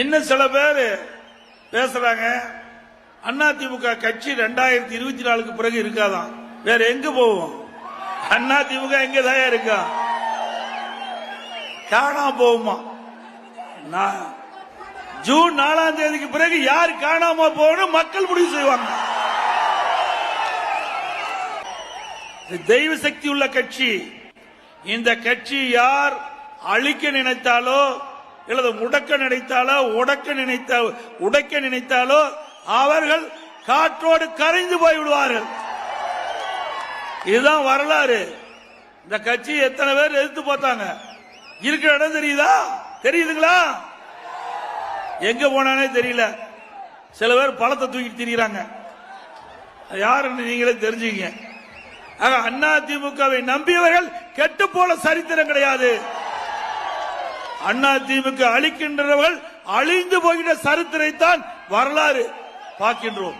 இன்னும் சில பேர் பேசுறாங்க? அதிமுக கட்சி ரெண்டாயிரத்தி இருபத்தி நாலுக்கு பிறகு இருக்காதான். வேற எங்க போவோம்? அதிமுக எங்க தான் இருக்கா? காணாம போகுமா? நான் ஜூன் நாலாம் தேதிக்கு பிறகு யார் காணாம போகணும் மக்கள் முடிவு செய்வாங்க. தெய்வ சக்தி உள்ள கட்சி. இந்த கட்சி யார் அழிக்க நினைத்தாலோ அல்லது முடக்க நினைத்தாலோ உடக்க நினைத்த உடைக்க நினைத்தாலோ அவர்கள் காற்றோடு கரைந்து போய் விடுவார்கள். இதுதான் வரலாறு. இந்த கட்சி எத்தனை பேர் எதிர்த்து பார்த்தாங்க இருக்கிற இடம் தெரியுதா? தெரியுதுங்களா? எங்க போனானே தெரியல. சில பேர் பழத்தை தூக்கி திரிகிறாங்க யாருன்னு நீங்களே தெரிஞ்சுங்க ஆக அண்ணா திமுகவை நம்பியவர்கள் கெட்டு போல சரித்திரம் கிடையாது. அண்ணா திமுக அழிக்கின்றவர்கள் அழிந்து போகிற சரித்திரைத்தான் வரலாறு பார்க்கின்றோம்.